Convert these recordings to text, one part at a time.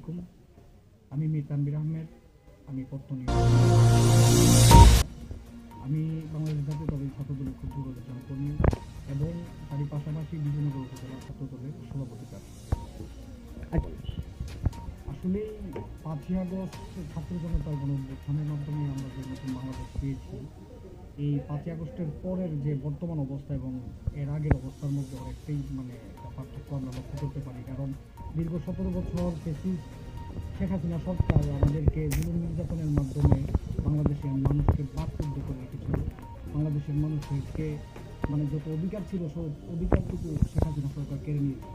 আলাইকুম। আমি মীর তানবির আহমেদ, আমি পত্তনী আমি বাংলাদেশ জাতীয়তাবাদী ছাত্রদলের ক্ষুদ্র দলের জনকর্মী এবং তারই পাশাপাশি বিজয়নগর উপজেলা ছাত্রদলের সভাপতি আসলে পাঁচই আগস্ট ছাত্র জনতার গণ মাধ্যমে আমরা যে নতুন বাংলাদেশ পেয়েছি এই পাঁচই আগস্টের পরের যে বর্তমান অবস্থা এবং এর আগের অবস্থার মধ্যে অনেকটাই মানে পার্থক্য আমরা লক্ষ্য করতে পারি। কারণ দীর্ঘ সতেরো বছর ফেসিস শেখ হাসিনা সরকার আমাদেরকে জীবন নির্যাতনের মাধ্যমে বাংলাদেশের মানুষকে বাকরুদ্ধ করে রেখেছিল। বাংলাদেশের মানুষকে মানে যত অধিকার ছিল, সব অধিকারটুকু শেখ হাসিনা সরকার কেড়ে নিয়েছে।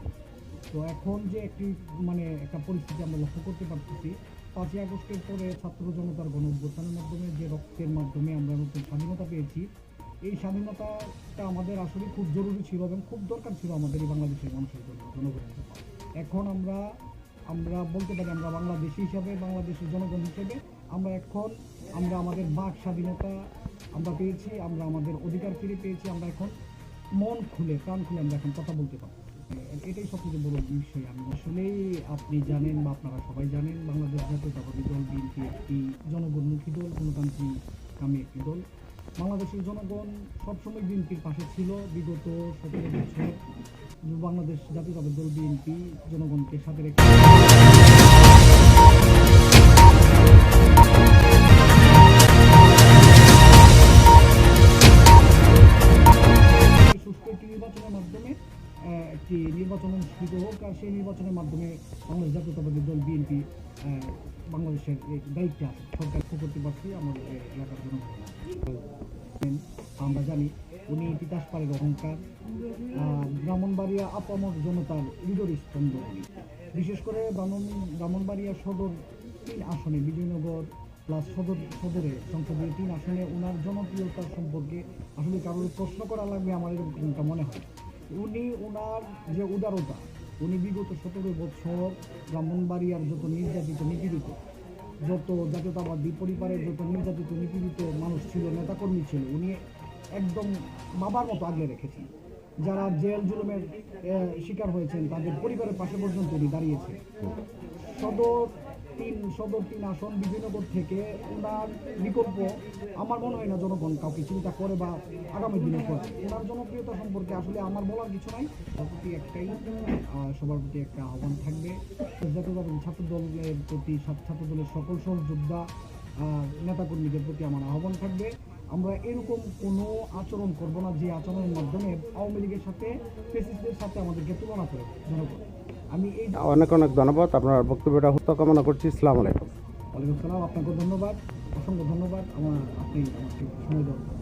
তো এখন যে একটি মানে একটা পরিস্থিতি আমরা লক্ষ্য করতে পারতেছি পাঁচই আগস্টের পরে ছাত্র জনতার গণ অভ্যুত্থানের মাধ্যমে যে রক্তের মাধ্যমে আমরা নতুন স্বাধীনতা পেয়েছি, এই স্বাধীনতাটা আমাদের আসলে খুব জরুরি ছিল এবং খুব দরকার ছিল আমাদের এই বাংলাদেশের মানুষের জন্য, জনগণের এখন আমরা আমরা বলতে পারি আমরা বাংলাদেশি হিসাবে, বাংলাদেশের জনগণ হিসেবে আমরা এখন, আমরা আমাদের বাক স্বাধীনতা আমরা পেয়েছি, আমরা আমাদের অধিকার ফিরে পেয়েছি, আমরা এখন মন খুলে, প্রাণ খুলে আমরা এখন কথা বলতে পারি এটাই সবথেকে বড় বিষয়। আমি আসলেই আপনি জানেন বা আপনারা সবাই জানেন, বাংলাদেশ জাতীয়তাবাদী দল, বিএনপি একটি জনগণমুখী দল, গণতান্ত্রিক আমি একটি দল। বাংলাদেশের জনগণ সবসময় বিএনপির পাশে ছিল বিগত সতেরো বছর। বাংলাদেশ জাতীয়তাবাদী দল, বিএনপি জনগণকে সাথে রেখে একটি নির্বাচন অনুষ্ঠিত হোক আর সেই নির্বাচনের মাধ্যমে বাংলাদেশ জাতীয়তাবাদী দল বিএনপি বাংলাদেশের দায়িত্বে আছে। সরকার করতে পারছি আমাদের এলাকার জন্য আমরা জানি উনি তিতাস পাড়ের অহংকার ব্রাহ্মণবাড়িয়া আপামর জনতার হৃদয় স্তম্ভ বিশেষ করে ব্রাহ্মণ, ব্রাহ্মণবাড়িয়া সদর তিন আসনে বিজয়নগর প্লাস সদর, সদরে সংসদীয় তিন আসনে ওনার জনপ্রিয়তা সম্পর্কে আসলে কারোর প্রশ্ন করা লাগবে আমার এরকমটা মনে হয়। উনি ওনার যে উদারতা, উনি বিগত সতেরো বছর ব্রাহ্মণবাড়িয়ার যত নির্যাতিত, নিপীড়িত, যত জাতীয়তাবাদী পরিবারের যত নির্যাতিত, নিপীড়িত মানুষ ছিল, নেতাকর্মী ছিল, উনি একদম বাবার মতো আগলে রেখেছেন। যারা জেল জুলুমের শিকার হয়েছেন, তাদের পরিবারের পাশে পর্যন্ত উনি দাঁড়িয়েছেন। সদর তিন সদর তিন আসন বিজয়নগর থেকে ওনার বিকল্প, আমার মনে হয় না জনগণ কাউকে চিন্তা করে বা আগামী দিনে করে। ওনার জনপ্রিয়তা সম্পর্কে আসলে আমার বলার কিছু নাই। প্রতি একটাই সবার প্রতি একটা আহ্বান থাকবে। জাতীয়তাবাদী ছাত্র দলের প্রতি ছাত্র দলের সকল সহযোদ্ধা নেতাকর্মীদের প্রতি আমার আহ্বান থাকবে। আমরা এরকম কোনো আচরণ করব না যে আচরণের মাধ্যমে আওয়ামী লীগের সাথে ফেসিসদের সাথে আমাদেরকে তুলনা করে। জনগণ আমি এই অনেক অনেক ধন্যবাদ। আপনার বক্তব্যটা হত্যা কামনা করছি। ইসলাম আলাইকুম। ওয়ালাইকুম সালাম। আপনাকে ধন্যবাদ। অসংখ্য ধন্যবাদ। আমার আপনি সময় জন্য।